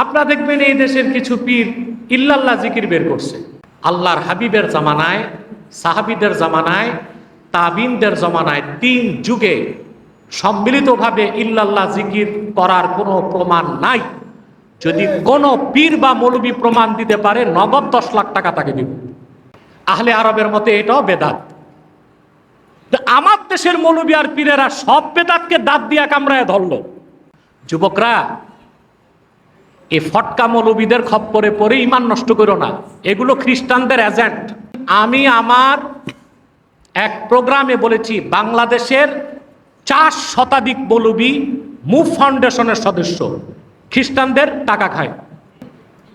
আপনারা দেখবেন এই দেশের কিছু পীর ইল্লাল্লাহ জিকির বের করছে। আল্লাহর হাবিবের জামানায়, সাহাবিদের জামানায়, তাবিনদের জামানায় তিন যুগে সম্মিলিতভাবে ইল্লাল্লাহ জিকির করার কোনো প্রমাণ নাই। যদি কোনো পীর বা মৌলবী প্রমাণ দিতে পারে, নগদ দশ লাখ টাকা তাকে দিব। আহলে আরবের মতে এটাও বেদাত। আমার দেশের মৌলবী আর পীরেরা সব বেদাতকে দাঁত দিয়া কামড়ায় ধরলো। যুবকরা এই ফটকা মৌলবীদের খপ্পরে পড়ে ইমান নষ্ট করো না। এগুলো খ্রিস্টানদের এজেন্ট আমি আমার এক প্রোগ্রামে বলেছি, বাংলাদেশের চার শতাধিক মৌলবী মুভ ফাউন্ডেশনের সদস্য। খ্রিস্টানদের টাকা খায়।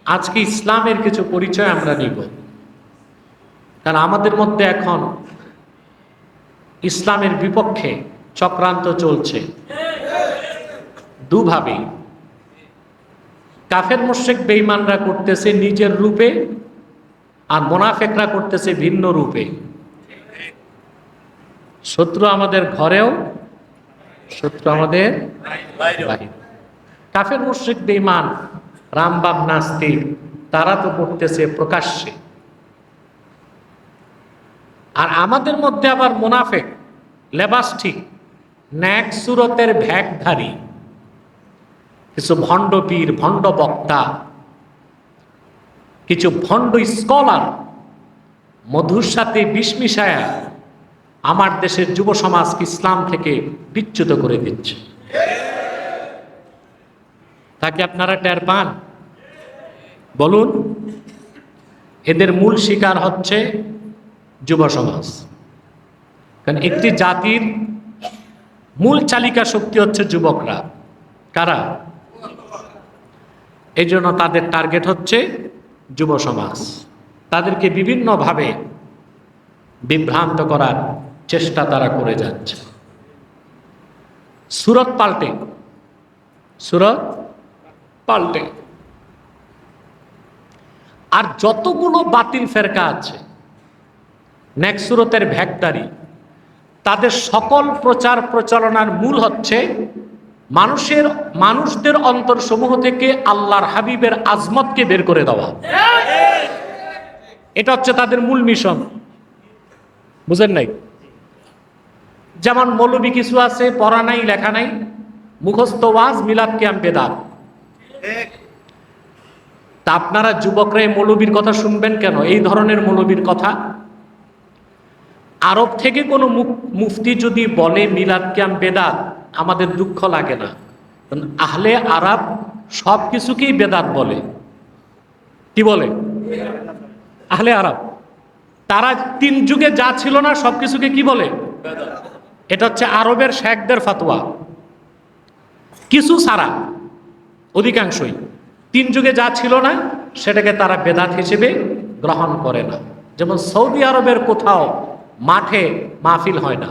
আজকে ইসলামের কিছু পরিচয় আমরা নিব। কারণ আমাদের মধ্যে এখন ইসলামের বিপক্ষে চক্রান্ত চলছে। দুভাবে কাফের মোশেক বেইমানরা করতেছে নিজের রূপে আর মোনাফেকরা করতেছে ভিন্ন রূপে। শত্রু আমাদের ঘরেও, শত্রু আমাদের কাফের মুশ্রিক বেইমান রামবাব নাস্তিক তারা তো করতেছে প্রকাশ্যে। আর আমাদের মধ্যে আবার মোনাফেক লেবাস ঠিক ন্যাক সুরতের ভ্যাকধারী কিছু ভণ্ড পীর, ভণ্ড বক্তা, কিছু ভণ্ড স্কলার, মধুর সাথে বিষ মিশায়া আমার দেশের যুব সমাজকে ইসলাম থেকে বিচ্যুত করে দিচ্ছে। তাকে আপনারা টের পান? বলুন, এদের মূল শিকার হচ্ছে যুব সমাজ। কারণ একটি জাতির মূল চালিকা শক্তি হচ্ছে যুবকরা। কারা? এই জন্য তাদের টার্গেট হচ্ছে যুব সমাজ। তাদেরকে বিভিন্নভাবে বিভ্রান্ত করার চেষ্টা তারা করে যাচ্ছে। সুরত পাল্টে। সুরত পাল্টে। আর যতগুলো বাতিল ফেরকা আছে নেক্সট সুরতের ভ্যাকদারি তাদের সকল প্রচার প্রচারণার মূল হচ্ছে মানুষের, মানুষদের অন্তর সমূহ থেকে আল্লাহর হাবিবের আজমতকে বের করে দেওয়া। এটা হচ্ছে তাদের মূল মিশন। বুঝেন নাই? যেমন মৌলবী কিছু আছে, পড়া নাই, লেখা নাই, মুখস্থ ওয়াজ, মিলাদ, ক্যাম, বেদাত। তা আপনারা যুবকরা এই মৌলবীর কথা শুনবেন কেন? এই ধরনের মৌলবীর কথা। আরব থেকে কোনো মুফ- মুফতি যদি বলে মিলাদ, ক্যাম, বেদাত আমাদের দুঃখ লাগে না। আহলে আরব সব কিছুকেই বেদাত বলে। কি বলে? আহলে আরব। তারা তিন যুগে যা ছিল না সব কিছুকে কি বলে? এটা হচ্ছে আরবের শেখদের ফাতোয়া। কিছু ছাড়া অধিকাংশই তিন যুগে যা ছিল না, সেটাকে তারা বেদাত হিসেবে গ্রহণ করে না। যেমন সৌদি আরবের কোথাও মাঠে মাহফিল হয় না।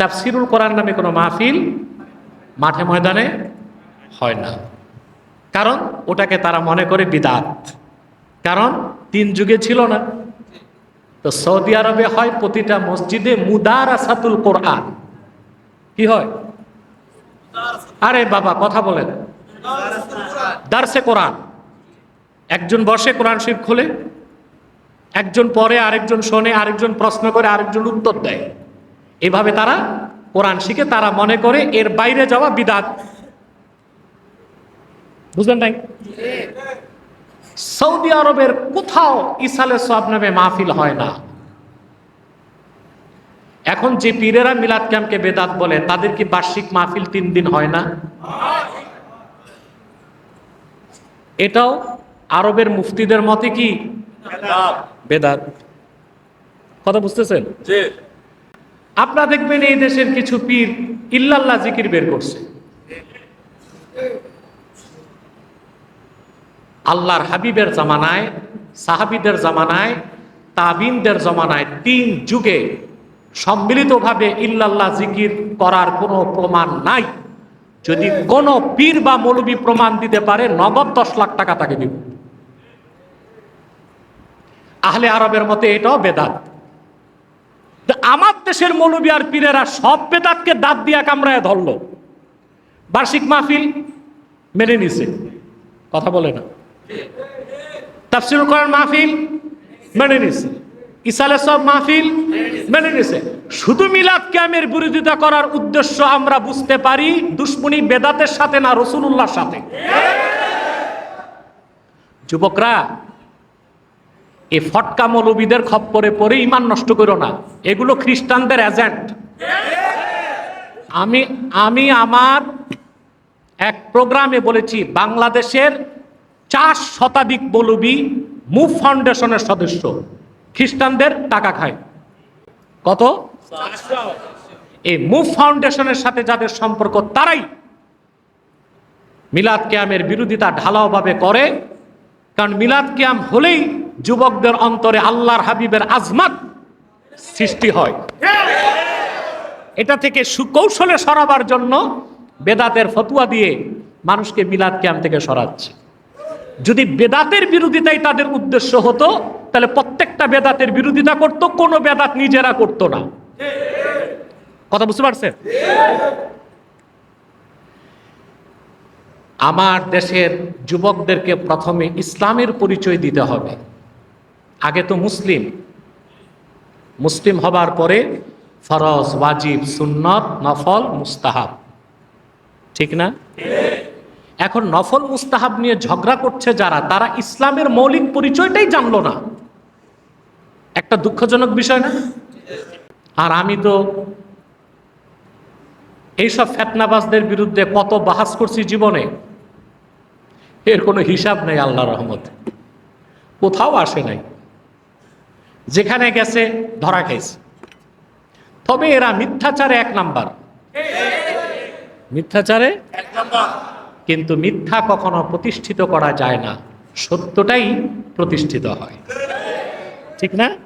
তাফসিরুল কোরআন নামে কোনো মাহফিল মাঠে ময়দানে হয় না। কারণ ওটাকে তারা মনে করে বিদাত। কারণ তিন যুগে ছিল না। তো সৌদি আরবে হয় প্রতিটা মসজিদে মুদার আসাতুল কোরআন। কি হয়? আরে বাবা, কথা বলেন। দার্সে কোরআন। একজন বসে কোরআন শরীফ খোলে, একজন পরে আরেকজন শোনে, আরেকজন প্রশ্ন করে, আরেকজন উত্তর দেয়। এভাবে তারা কোরআন শিখে তারা মনে করে এর বাইরে যাওয়া বিদাত। বুঝলেন নাই? সৌদি আরবের কোথাও ইসালে সব নামে মাহফিল হয় না। এখন যে পীরেরা মিলাদ ক্যাম্পকে বেদাত বলে তাদের কি বার্ষিক মাহফিল তিন দিন হয় না? এটাও আরবের মুফতিদের মতে কি? বেদাত। কথা বুঝতেছেন? আপনারা দেখবেন এই দেশের কিছু পীর ইল্লাল্লাহ জিকির বের করছে। আল্লাহর হাবিবের জামানায়, সাহাবিদের জামানায়, তাবিনদের জামানায় তিন যুগে সম্মিলিতভাবে ইল্লাল্লাহ জিকির করার কোনো প্রমাণ নাই। যদি কোনো পীর বা মৌলবী প্রমাণ দিতে পারে, নগদ দশ লাখ টাকা তাকে দিব। আহলে আরবের মতে এটাও বেদাত। তো আমার দেশের মৌলবী আর পীরেরা সব বেদাতকে দাঁত দিয়া কামড়ায় ধরলো। বার্ষিক মাহফিল মেনে নিছে। কথা বলে না। তাফসিরুল কোরআন মাহফিল মেনে নিছে। ইসালে সব মাহফিল মেনে নিছে। শুধু মিলাদ ক্যামের বিরোধিতা করার উদ্দেশ্য আমরা বুঝতে পারি দুশ্মনী বেদাতের সাথে না রসুলুল্লাহর সাথে। যুবকরা এই ফটকা মৌলবীদের খপ্পরে পরে ইমান নষ্ট করো না। এগুলো খ্রিস্টানদের এজেন্ট আমি আমি আমার এক প্রোগ্রামে বলেছি, বাংলাদেশের চার শতাধিক মৌলবী মুভ ফাউন্ডেশনের সদস্য। খ্রিস্টানদের টাকা খায়। কত? এই মুভ ফাউন্ডেশনের সাথে যাদের সম্পর্ক, তারাই মিলাদ কিয়ামের বিরোধিতা ঢালাওভাবে করে। কারণ মিলাদ কিয়াম হলেই যুবকদের অন্তরে আল্লাহর হাবিবের আজমাত সৃষ্টি হয়। এটা থেকে সুকৌশলে সরাবার জন্য বেদাতের ফতুয়া দিয়ে মানুষকে মিলাদ ক্যাম্প থেকে সরাচ্ছে। যদি বেদাতের বিরোধিতাই তাদের উদ্দেশ্য হতো, তাহলে প্রত্যেকটা বেদাতের বিরোধিতা করত, কোনো বেদাত নিজেরা করতো না। কথা বুঝতে পারছেন? আমার দেশের যুবকদেরকে প্রথমে ইসলামের পরিচয় দিতে হবে। আগে তো মুসলিম। মুসলিম হবার পরে ফরজ, ওয়াজিব, সুন্নত, নফল, মুস্তাহাব। ঠিক না? এখন নফল, মুস্তাহাব নিয়ে ঝগড়া করছে যারা, তারা ইসলামের মৌলিক পরিচয়টাই জানলো না। একটা দুঃখজনক বিষয় না? আর আমি তো এইসব ফেতনাবাজদের বিরুদ্ধে কত বাহাস করছি জীবনে। এর কোনো হিসাব নেই আল্লাহ রহমত। কোথাও আসে নাই। যেখানে গেছে, ধরা খাইছে। তবে এরা মিথ্যাচারে এক নাম্বার। মিথ্যাচারে? কিন্তু মিথ্যা কখনো প্রতিষ্ঠিত করা যায় না। সত্যটাই প্রতিষ্ঠিত হয়। ঠিক না?